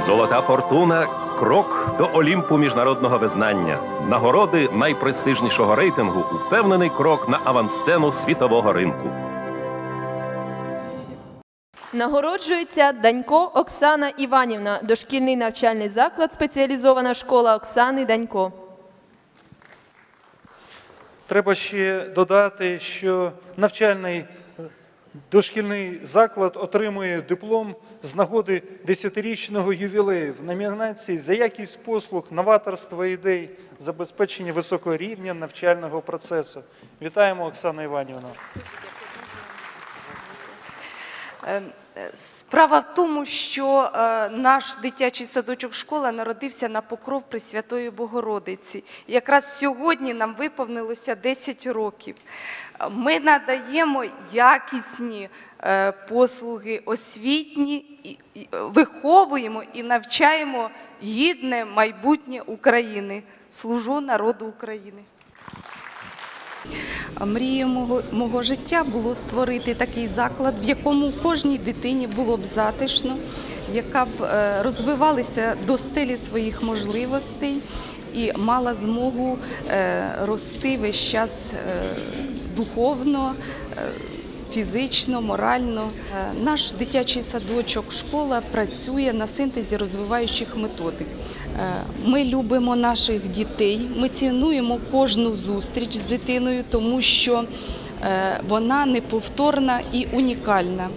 Золота фортуна крок до Олімпу міжнародного визнання. Нагороди найпрестижнішого рейтингу упевнений крок на авансцену світового ринку. Нагороджується Данько Оксана Іванівна, дошкільний навчальний заклад, спеціалізована школа Оксани Данько. Треба ще додати, що навчальний дошкільний заклад отримує диплом з нагоди 10-річного ювілею в номінації за якість послуг, новаторство ідей, забезпечення високого рівня навчального процесу. Вітаємо, Оксана Іванівна. Е, е, Справа в тому, що е, наш дитячий садочок школа народився на покров Пресвятої Богородиці. Якраз сьогодні нам виповнилося 10 років. Ми надаємо якісні е, послуги освітні, виховуємо і навчаємо гідне майбутнє України. Служу народу України. Мрією мого, мого життя було створити такий заклад, в якому кожній дитині було б затишно, яка б е, розвивалася до стелі своїх можливостей і мала змогу е, рости весь час е, духовно. Фізично, морально. Е, Наш дитячий садочок, школа працює на синтезі розвиваючих методик. Е, Ми любимо наших дітей, ми цінуємо кожну зустріч з дитиною, тому що е, вона неповторна і унікальна.